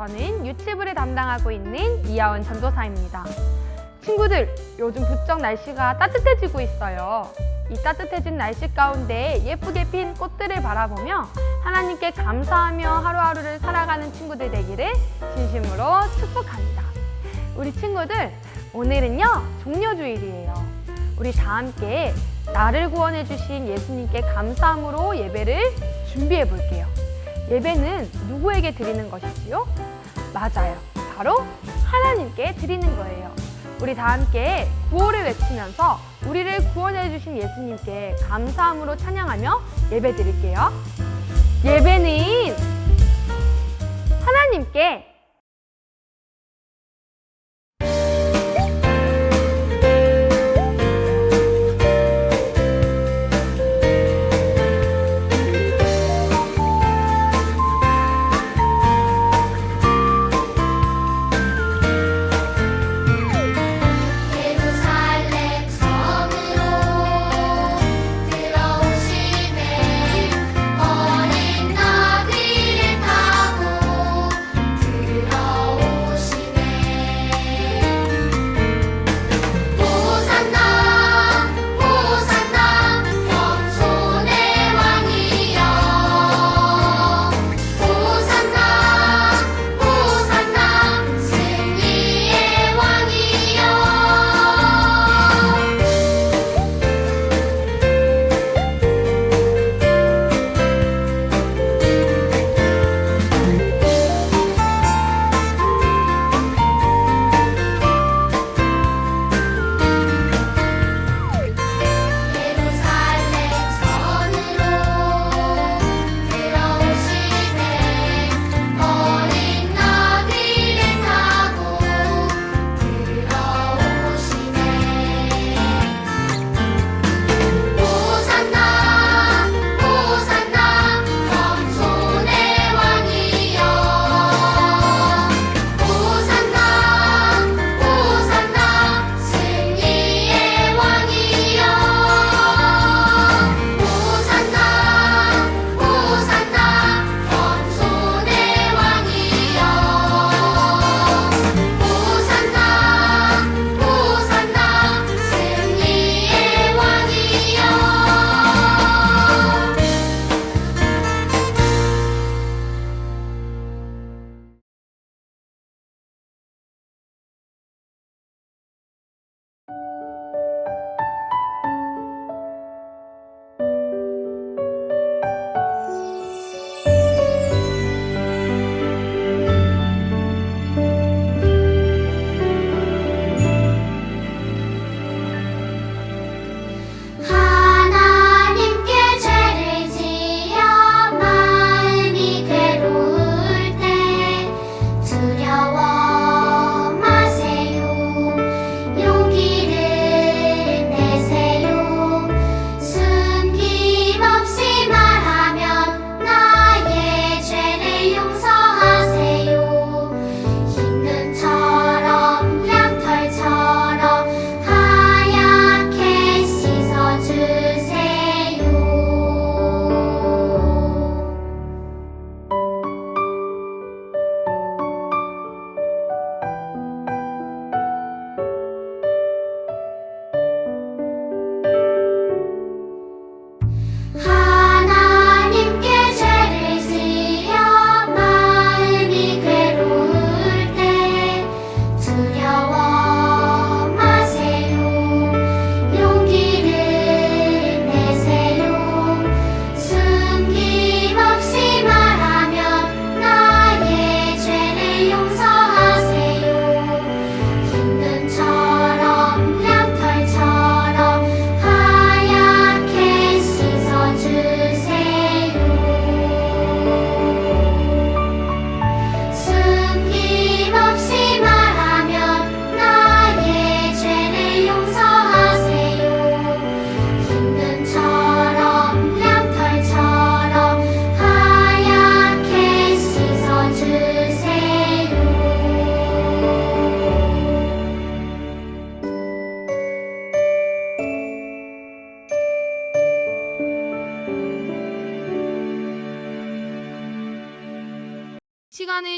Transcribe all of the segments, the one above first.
저는 유튜브를 담당하고 있는 이하원 전도사입니다. 친구들, 요즘 부쩍 날씨가 따뜻해지고 있어요. 이 따뜻해진 날씨 가운데 예쁘게 핀 꽃들을 바라보며 하나님께 감사하며 하루하루를 살아가는 친구들 되기를 진심으로 축복합니다. 우리 친구들, 오늘은요, 종려주일이에요. 우리 다 함께 나를 구원해 주신 예수님께 감사함으로 예배를 준비해 볼게요. 예배는 누구에게 드리는 것이지요? 맞아요. 바로 하나님께 드리는 거예요. 우리 다 함께 구호를 외치면서 우리를 구원해 주신 예수님께 감사함으로 찬양하며 예배 드릴게요. 예배는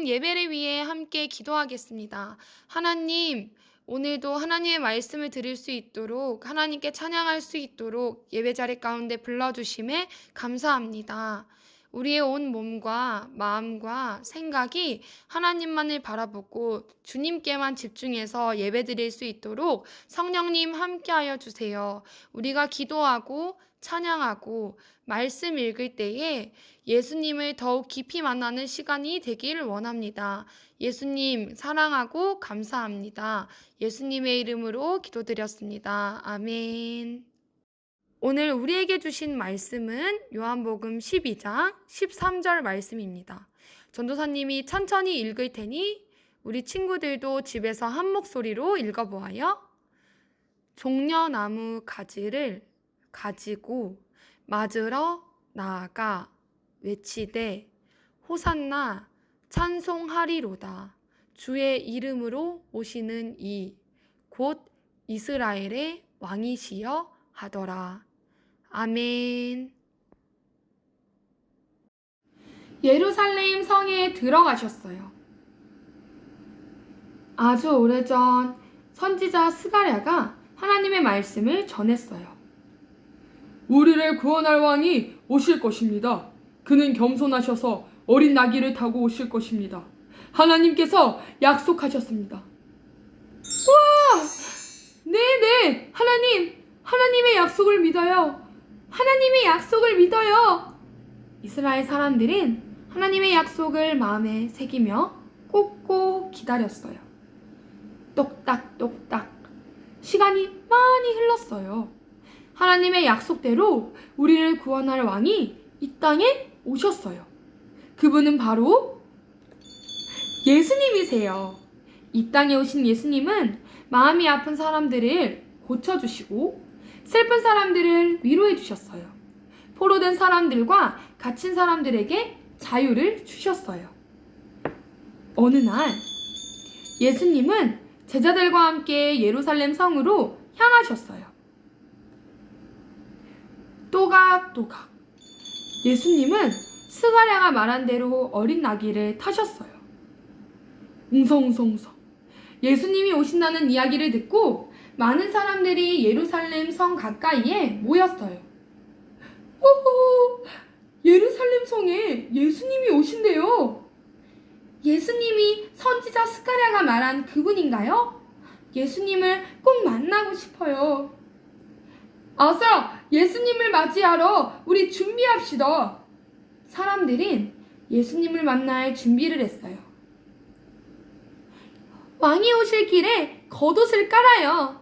시간은 예배를 위해 함께 기도하겠습니다. 하나님, 오늘도 하나님의 말씀을 들을 수 있도록 하나님께 찬양할 수 있도록 예배 자리 가운데 불러주심에 감사합니다. 우리의 온 몸과 마음과 생각이 하나님만을 바라보고 주님께만 집중해서 예배 드릴 수 있도록 성령님 함께하여 주세요. 우리가 기도하고 찬양하고 말씀 읽을 때에 예수님을 더욱 깊이 만나는 시간이 되길 원합니다. 예수님 사랑하고 감사합니다. 예수님의 이름으로 기도드렸습니다. 아멘. 오늘 우리에게 주신 말씀은 요한복음 12장 13절 말씀입니다. 전도사님이 천천히 읽을 테니 우리 친구들도 집에서 한 목소리로 읽어보아요. 종려나무 가지를 가지고 맞으러 나아가 외치되 호산나 찬송하리로다 주의 이름으로 오시는 이 곧 이스라엘의 왕이시여 하더라 아멘 예루살렘 성에 들어가셨어요. 아주 오래전 선지자 스가랴가 하나님의 말씀을 전했어요. 우리를 구원할 왕이 오실 것입니다. 그는 겸손하셔서 어린 나귀를 타고 오실 것입니다. 하나님께서 약속하셨습니다. 와! 네네! 하나님! 하나님의 약속을 믿어요! 하나님의 약속을 믿어요! 이스라엘 사람들은 하나님의 약속을 마음에 새기며 꼭꼭 기다렸어요. 똑딱똑딱 시간이 많이 흘렀어요. 하나님의 약속대로 우리를 구원할 왕이 이 땅에 오셨어요. 그분은 바로 예수님이세요. 이 땅에 오신 예수님은 마음이 아픈 사람들을 고쳐주시고 슬픈 사람들을 위로해 주셨어요. 포로된 사람들과 갇힌 사람들에게 자유를 주셨어요. 어느 날 예수님은 제자들과 함께 예루살렘 성으로 향하셨어요. 또각또각 예수님은 스가랴가 말한 대로 어린 나귀를 타셨어요. 웅성웅성웅성 예수님이 오신다는 이야기를 듣고 많은 사람들이 예루살렘 성 가까이에 모였어요. 오호, 예루살렘 성에 예수님이 오신대요. 예수님이 선지자 스가랴가 말한 그분인가요? 예수님을 꼭 만나고 싶어요. 어서 예수님을 맞이하러 우리 준비합시다. 사람들은 예수님을 만날 준비를 했어요. 왕이 오실 길에 겉옷을 깔아요.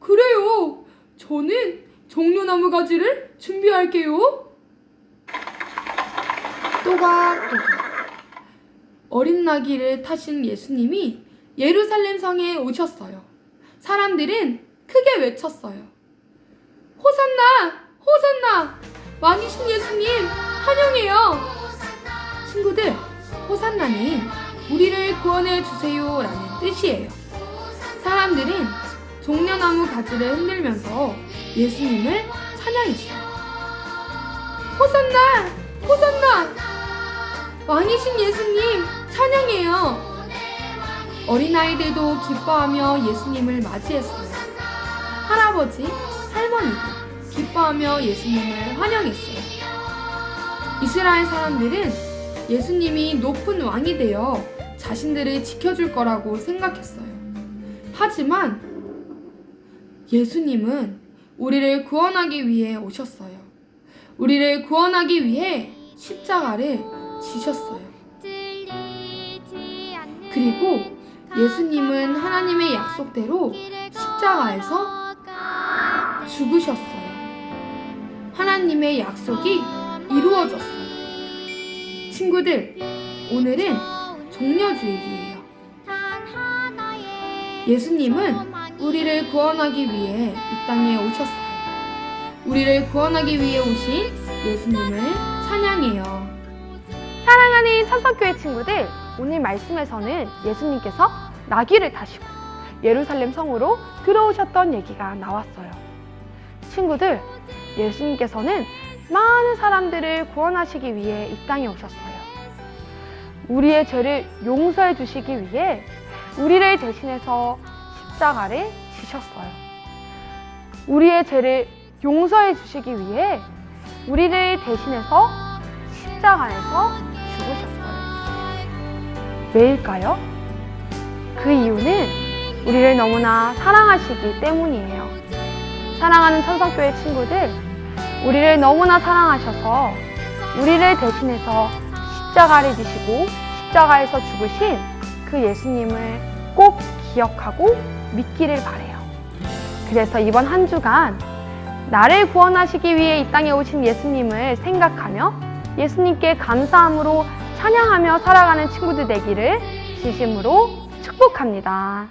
그래요. 저는 종려나무 가지를 준비할게요. 또각또각 어린 나귀를 타신 예수님이 예루살렘 성에 오셨어요. 사람들은 크게 외쳤어요. 호산나! 호산나! 왕이신 예수님 환영해요. 친구들, 호산나는 우리를 구원해 주세요라는 뜻이에요. 사람들은 종려나무 가지를 흔들면서 예수님을 찬양했어요. 호산나! 호산나! 왕이신 예수님 찬양해요. 어린아이들도 기뻐하며 예수님을 맞이했어요. 할아버지, 할머니도 기뻐하며 예수님을 환영했어요. 이스라엘 사람들은 예수님이 높은 왕이 되어 자신들을 지켜줄 거라고 생각했어요. 하지만 예수님은 우리를 구원하기 위해 오셨어요. 우리를 구원하기 위해 십자가를 지셨어요. 그리고 예수님은 하나님의 약속대로 십자가에서 죽으셨어요. 하나님의 약속이 이루어졌어요. 친구들, 오늘은 종려주일이에요. 예수님은 우리를 구원하기 위해 이 땅에 오셨어요. 우리를 구원하기 위해 오신 예수님을 찬양해요. 사랑하는 산성교회 친구들, 오늘 말씀에서는 예수님께서 나귀를 타시고 예루살렘 성으로 들어오셨던 얘기가 나왔어요. 친구들, 예수님께서는 많은 사람들을 구원하시기 위해 이 땅에 오셨어요. 우리의 죄를 용서해 주시기 위해 우리를 대신해서 십자가를 지셨어요. 우리의 죄를 용서해 주시기 위해 우리를 대신해서 십자가에서 죽으셨어요. 왜일까요? 그 이유는 우리를 너무나 사랑하시기 때문이에요. 사랑하는 천성교회 친구들, 우리를 너무나 사랑하셔서 우리를 대신해서 십자가를 지시고 십자가에서 죽으신 그 예수님을 꼭 기억하고 믿기를 바래요. 그래서 이번 한 주간 나를 구원하시기 위해 이 땅에 오신 예수님을 생각하며 예수님께 감사함으로 찬양하며 살아가는 친구들 되기를 진심으로 축복합니다.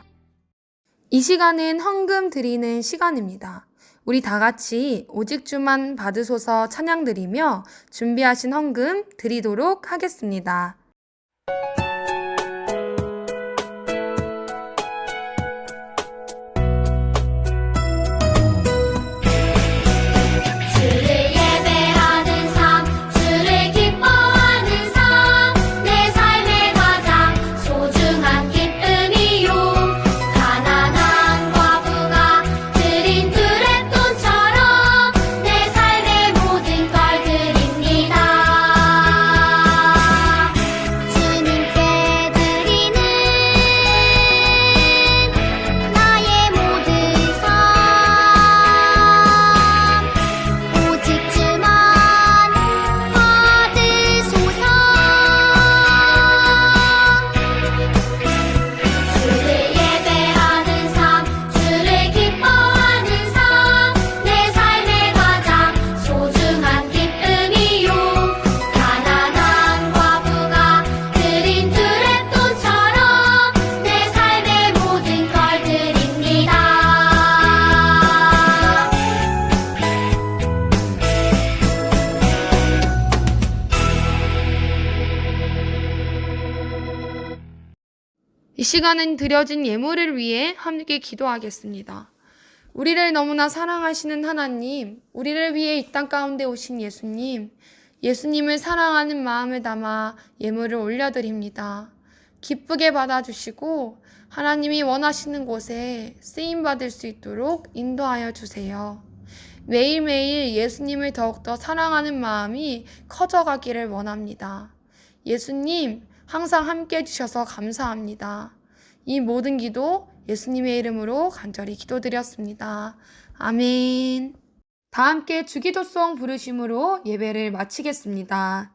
이 시간은 헌금 드리는 시간입니다. 우리 다 같이 오직 주만 받으소서 찬양 드리며 준비하신 헌금 드리도록 하겠습니다. 시간은 드려진 예물을 위해 함께 기도하겠습니다. 우리를 너무나 사랑하시는 하나님, 우리를 위해 이 땅 가운데 오신 예수님, 예수님을 사랑하는 마음을 담아 예물을 올려드립니다. 기쁘게 받아주시고 하나님이 원하시는 곳에 쓰임 받을 수 있도록 인도하여 주세요. 매일매일 예수님을 더욱더 사랑하는 마음이 커져가기를 원합니다. 예수님, 항상 함께 해주셔서 감사합니다. 이 모든 기도 예수님의 이름으로 간절히 기도드렸습니다. 아멘. 다 함께 주기도송 부르심으로 예배를 마치겠습니다.